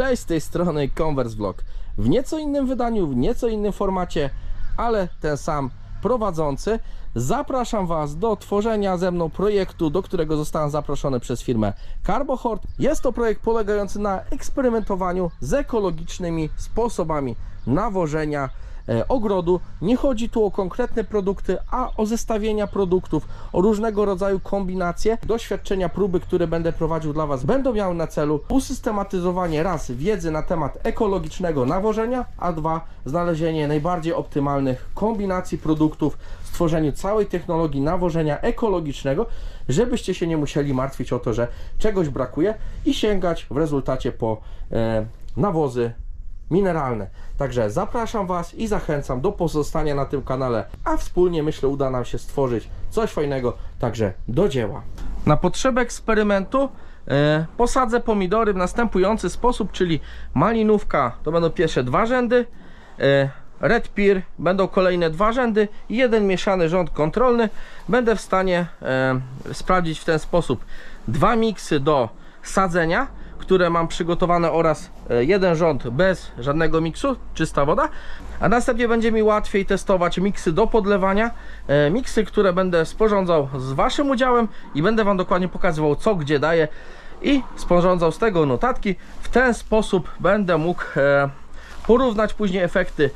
Cześć, z tej strony Converse Vlog. W nieco innym wydaniu, w nieco innym formacie, ale ten sam prowadzący. Zapraszam Was do tworzenia ze mną projektu, do którego zostałem zaproszony przez firmę Carbohort. Jest to projekt polegający na eksperymentowaniu z ekologicznymi sposobami nawożenia ogrodu. Nie chodzi tu o konkretne produkty, a o zestawienia produktów, o różnego rodzaju kombinacje. Doświadczenia, próby, które będę prowadził dla Was, będą miały na celu usystematyzowanie raz wiedzy na temat ekologicznego nawożenia, a dwa znalezienie najbardziej optymalnych kombinacji produktów, stworzeniu całej technologii nawożenia ekologicznego, żebyście się nie musieli martwić o to, że czegoś brakuje i sięgać w rezultacie po e, nawozy mineralne. Także zapraszam Was i zachęcam do pozostania na tym kanale, a wspólnie myślę uda nam się stworzyć coś fajnego, także do dzieła. Na potrzeby eksperymentu e, posadzę pomidory w następujący sposób, czyli malinówka to będą pierwsze dwa rzędy, e, red pear będą kolejne dwa rzędy i jeden mieszany rząd kontrolny. Będę w stanie e, sprawdzić w ten sposób dwa miksy do sadzenia które mam przygotowane oraz e, jeden rząd bez żadnego miksu, czysta woda. A następnie będzie mi łatwiej testować miksy do podlewania. E, Miksy, które będę sporządzał z Waszym udziałem i będę Wam dokładnie pokazywał co gdzie daję i sporządzał z tego notatki. W ten sposób będę mógł e, porównać później efekty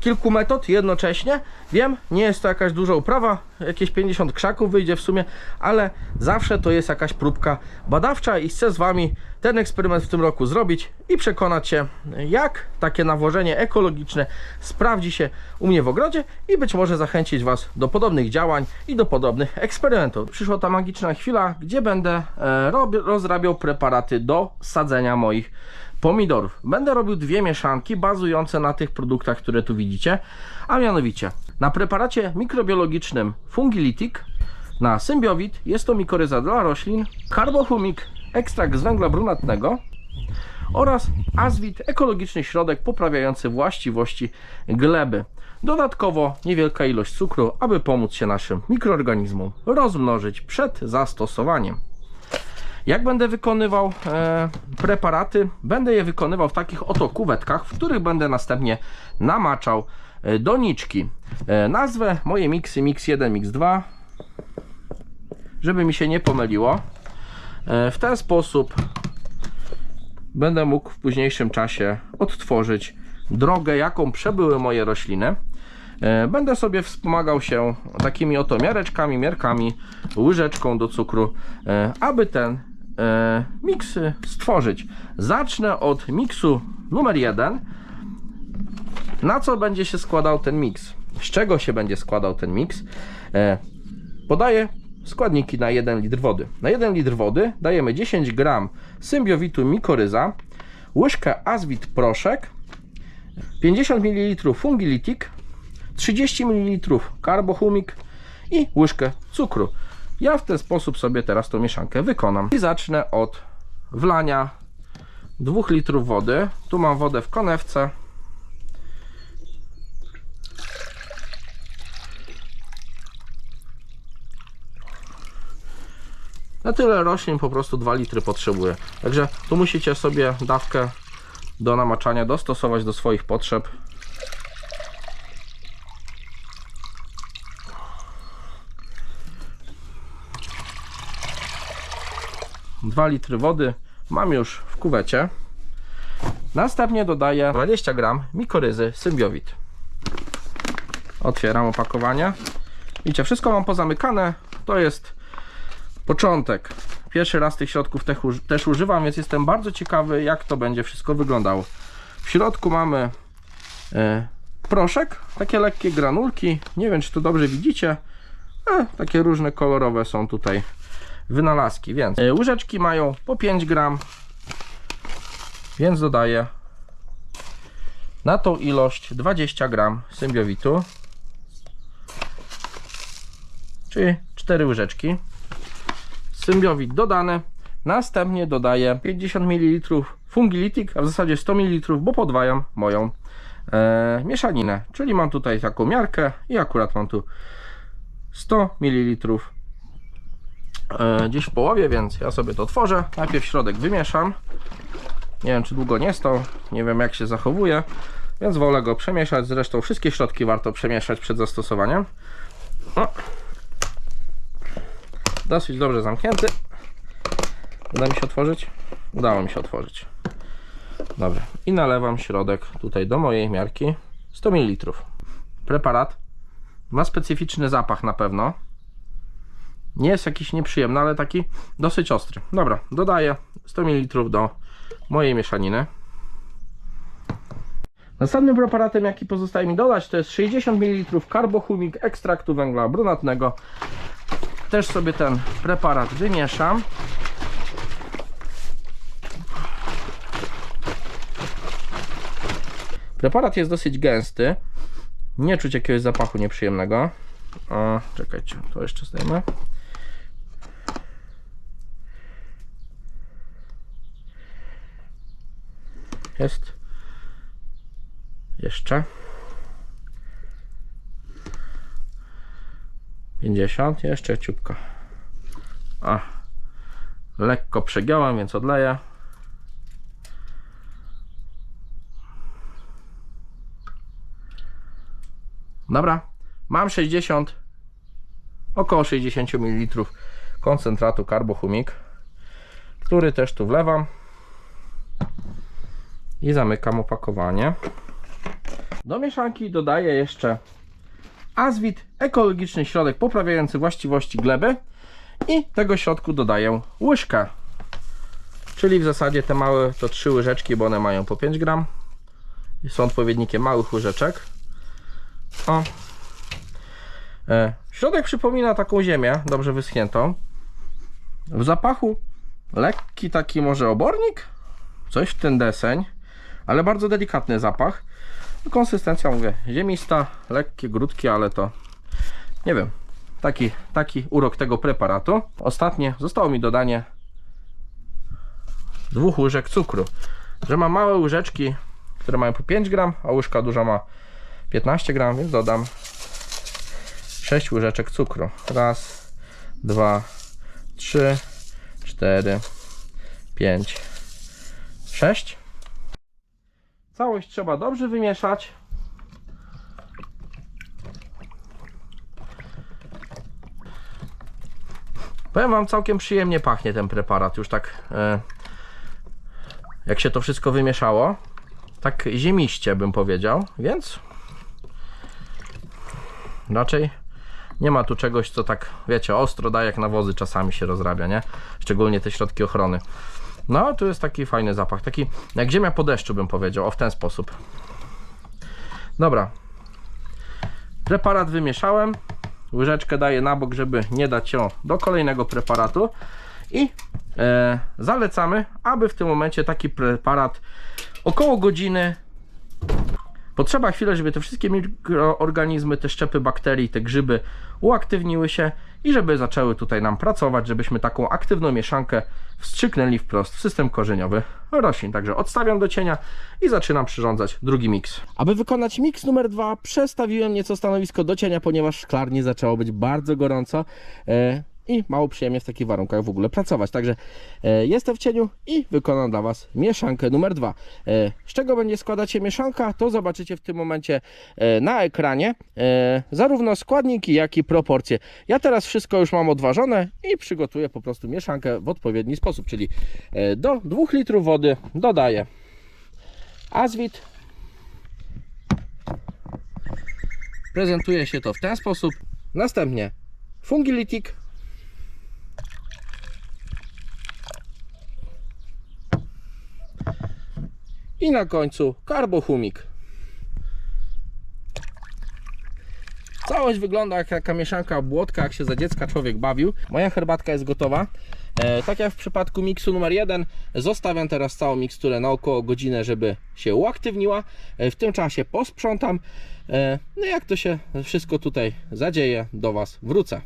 kilku metod jednocześnie. Wiem, nie jest to jakaś duża uprawa, jakieś 50 krzaków wyjdzie w sumie, ale zawsze to jest jakaś próbka badawcza i chcę z Wami ten eksperyment w tym roku zrobić i przekonać się, jak takie nawożenie ekologiczne sprawdzi się u mnie w ogrodzie i być może zachęcić Was do podobnych działań i do podobnych eksperymentów. Przyszła ta magiczna chwila, gdzie będę e, rozrabiał preparaty do sadzenia moich pomidorów. Będę robił dwie mieszanki bazujące na tych produktach, które tu widzicie, a mianowicie na preparacie mikrobiologicznym Fungilitic, na Symbiowit, jest to mikoryza dla roślin, Carbohumik, ekstrakt z węgla brunatnego oraz Azwit, ekologiczny środek poprawiający właściwości gleby. Dodatkowo niewielka ilość cukru, aby pomóc się naszym mikroorganizmom rozmnożyć przed zastosowaniem. Jak będę wykonywał e, preparaty? Będę je wykonywał w takich oto kuwetkach, w których będę następnie namaczał e, doniczki. E, nazwę moje miksy Mix 1, Mix 2, żeby mi się nie pomyliło. E, w ten sposób będę mógł w późniejszym czasie odtworzyć drogę, jaką przebyły moje rośliny. E, Będę sobie wspomagał się takimi oto miareczkami, miarkami, łyżeczką do cukru, e, aby ten e, miks stworzyć. Zacznę od miksu numer jeden. Na co będzie się składał ten miks? Z czego się będzie składał ten miks? Podaję składniki na 1 litr wody. Na 1 litr wody dajemy 10 gram symbiowitu mikoryza, łyżkę azwit proszek, 50 ml fungilitic, 30 ml karbohumik i łyżkę cukru. Ja w ten sposób sobie teraz tą mieszankę wykonam. I zacznę od wlania 2 litrów wody. Tu mam wodę w konewce. Na tyle roślin po prostu 2 litry potrzebuje. Także tu musicie sobie dawkę do namaczania dostosować do swoich potrzeb. 2 litry wody mam już w kuwecie. Następnie dodaję 20 gram mikoryzy symbiowit. Otwieram opakowanie. Widzicie, wszystko mam pozamykane. To jest początek. Pierwszy raz tych środków też, uży- też używam, więc jestem bardzo ciekawy, jak to będzie wszystko wyglądało. W środku mamy e, proszek, takie lekkie granulki. Nie wiem, czy to dobrze widzicie. E, takie różne kolorowe są tutaj wynalazki, więc e, łyżeczki mają po 5 gram, więc dodaję na tą ilość 20 gram symbiowitu, czyli 4 łyżeczki. Symbiowit dodany. Następnie dodaję 50 ml fungilitic, a w zasadzie 100 ml, bo podwajam moją e, mieszaninę. Czyli mam tutaj taką miarkę i akurat mam tu 100 ml e, gdzieś w połowie, więc ja sobie to tworzę. Najpierw środek wymieszam. Nie wiem, czy długo nie stał, nie wiem jak się zachowuje, więc wolę go przemieszać. Zresztą wszystkie środki warto przemieszać przed zastosowaniem. O. Dosyć dobrze zamknięty. Uda mi się otworzyć? Udało mi się otworzyć. Dobra. I nalewam środek tutaj do mojej miarki 100 ml. Preparat ma specyficzny zapach na pewno. Nie jest jakiś nieprzyjemny, ale taki dosyć ostry. Dobra, dodaję 100 ml do mojej mieszaniny. Następnym preparatem, jaki pozostaje mi dodać, to jest 60 ml karbochumik ekstraktu węgla brunatnego. Też sobie ten preparat wymieszam. Preparat jest dosyć gęsty. Nie czuć jakiegoś zapachu nieprzyjemnego. O, czekajcie, to jeszcze zdejmę. Jest. Jeszcze. 50, jeszcze ciupka. A. Lekko przegiąłem, więc odleję. Dobra, mam 60, około 60 ml koncentratu karbochumik, który też tu wlewam i zamykam opakowanie. Do mieszanki dodaję jeszcze Azwit, ekologiczny środek poprawiający właściwości gleby i tego środku dodaję łyżkę. Czyli w zasadzie te małe to trzy łyżeczki, bo one mają po 5 gram. I są odpowiednikiem małych łyżeczek. O. E, środek przypomina taką ziemię, dobrze wyschniętą. W zapachu lekki taki może obornik, coś w ten deseń, ale bardzo delikatny zapach. Konsystencja, mówię, ziemista, lekkie, grudki, ale to nie wiem, taki, taki urok tego preparatu. Ostatnie zostało mi dodanie dwóch łyżek cukru. Że mam małe łyżeczki, które mają po 5 gram, a łyżka duża ma 15 gram, więc dodam 6 łyżeczek cukru. Raz, dwa, trzy, cztery, pięć, sześć. Całość trzeba dobrze wymieszać. Powiem Wam, całkiem przyjemnie pachnie ten preparat. Już tak, e, jak się to wszystko wymieszało, tak ziemiście bym powiedział, więc raczej nie ma tu czegoś, co tak, wiecie, ostro daje, jak nawozy czasami się rozrabia, nie? Szczególnie te środki ochrony. No, tu jest taki fajny zapach, taki jak ziemia po deszczu bym powiedział, o w ten sposób. Dobra. Preparat wymieszałem. Łyżeczkę daję na bok, żeby nie dać ją do kolejnego preparatu. I e, zalecamy, aby w tym momencie taki preparat około godziny Potrzeba chwilę, żeby te wszystkie mikroorganizmy, te szczepy bakterii, te grzyby uaktywniły się i żeby zaczęły tutaj nam pracować, żebyśmy taką aktywną mieszankę wstrzyknęli wprost w system korzeniowy roślin. Także odstawiam do cienia i zaczynam przyrządzać drugi miks. Aby wykonać miks numer dwa, przestawiłem nieco stanowisko do cienia, ponieważ szklarnie zaczęło być bardzo gorąco. E, i mało przyjemnie w takich warunkach w ogóle pracować. Także e, jestem w cieniu i wykonam dla Was mieszankę numer dwa. E, z czego będzie składać się mieszanka, to zobaczycie w tym momencie e, na ekranie e, zarówno składniki, jak i proporcje. Ja teraz wszystko już mam odważone i przygotuję po prostu mieszankę w odpowiedni sposób, czyli e, do 2 litrów wody dodaję azwit. Prezentuje się to w ten sposób. Następnie fungilitik i na końcu karbochumik. Całość wygląda jak taka mieszanka błotka, jak się za dziecka człowiek bawił. Moja herbatka jest gotowa. E, tak jak w przypadku miksu numer 1, zostawiam teraz całą miksturę na około godzinę, żeby się uaktywniła. E, w tym czasie posprzątam. E, no jak to się wszystko tutaj zadzieje, do Was wrócę.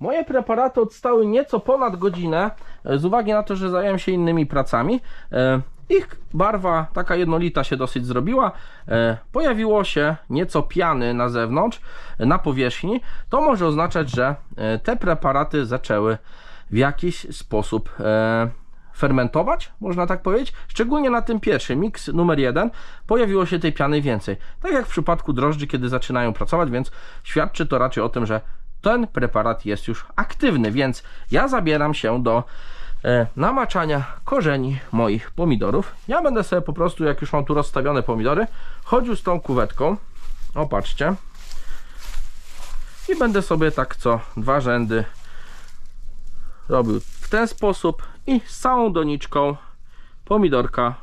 Moje preparaty odstały nieco ponad godzinę, z uwagi na to, że zająłem się innymi pracami. E, ich barwa taka jednolita się dosyć zrobiła. E, pojawiło się nieco piany na zewnątrz, na powierzchni. To może oznaczać, że te preparaty zaczęły w jakiś sposób fermentować, można tak powiedzieć. Szczególnie na tym pierwszym, mix numer jeden, pojawiło się tej piany więcej. Tak jak w przypadku drożdży, kiedy zaczynają pracować, więc świadczy to raczej o tym, że ten preparat jest już aktywny, więc ja zabieram się do e, namaczania korzeni moich pomidorów. Ja będę sobie po prostu, jak już mam tu rozstawione pomidory, chodził z tą kuwetką. O, patrzcie. I będę sobie tak co dwa rzędy robił w ten sposób i z całą doniczką pomidorka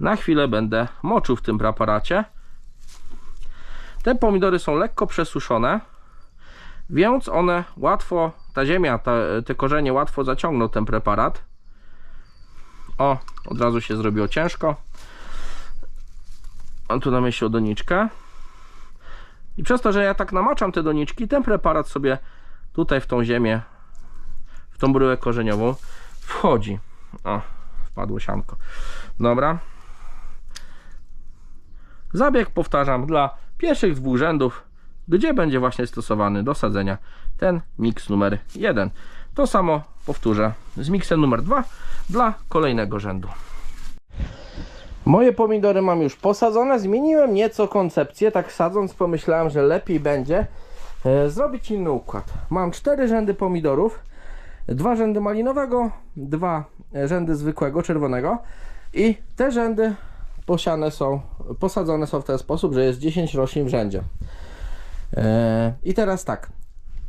na chwilę będę moczył w tym preparacie. Te pomidory są lekko przesuszone, więc one łatwo, ta ziemia, te, te korzenie łatwo zaciągną ten preparat. O, od razu się zrobiło ciężko. Mam tu na myśli o doniczkę. I przez to, że ja tak namaczam te doniczki, ten preparat sobie tutaj w tą ziemię, w tą bryłę korzeniową wchodzi. O, wpadło sianko. Dobra. Zabieg powtarzam dla pierwszych dwóch rzędów, gdzie będzie właśnie stosowany do sadzenia ten miks numer 1. To samo powtórzę z miksem numer 2 dla kolejnego rzędu. Moje pomidory mam już posadzone. Zmieniłem nieco koncepcję. Tak sadząc, pomyślałem, że lepiej będzie e, zrobić inny układ. Mam cztery rzędy pomidorów, dwa rzędy malinowego, dwa rzędy zwykłego czerwonego i te rzędy posiane są, posadzone są w ten sposób, że jest 10 roślin w rzędzie. E, I teraz tak.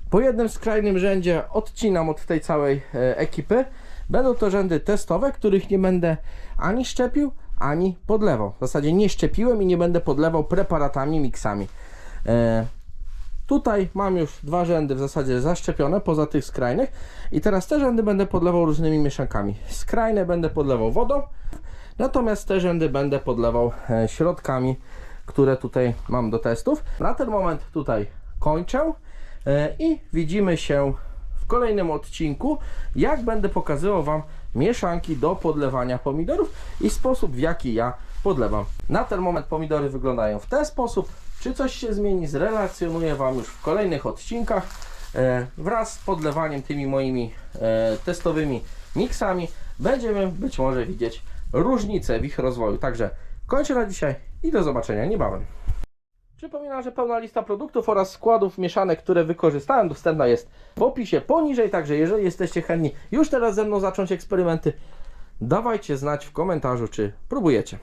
Po jednym skrajnym rzędzie odcinam od tej całej e, ekipy. Będą to rzędy testowe, których nie będę ani szczepił, ani podlewał. W zasadzie nie szczepiłem i nie będę podlewał preparatami, miksami. E, tutaj mam już dwa rzędy w zasadzie zaszczepione, poza tych skrajnych. I teraz te rzędy będę podlewał różnymi mieszankami. Skrajne będę podlewał wodą, natomiast te rzędy będę podlewał środkami, które tutaj mam do testów. Na ten moment tutaj kończę e, i widzimy się w kolejnym odcinku, jak będę pokazywał Wam mieszanki do podlewania pomidorów i sposób w jaki ja podlewam. Na ten moment pomidory wyglądają w ten sposób. Czy coś się zmieni, zrelacjonuję Wam już w kolejnych odcinkach e, wraz z podlewaniem tymi moimi e, testowymi miksami. Będziemy być może widzieć różnice w ich rozwoju. Także kończę na dzisiaj i do zobaczenia niebawem. Przypominam, że pełna lista produktów oraz składów mieszanek, które wykorzystałem, dostępna jest w opisie poniżej. Także jeżeli jesteście chętni już teraz ze mną zacząć eksperymenty, dawajcie znać w komentarzu, czy próbujecie.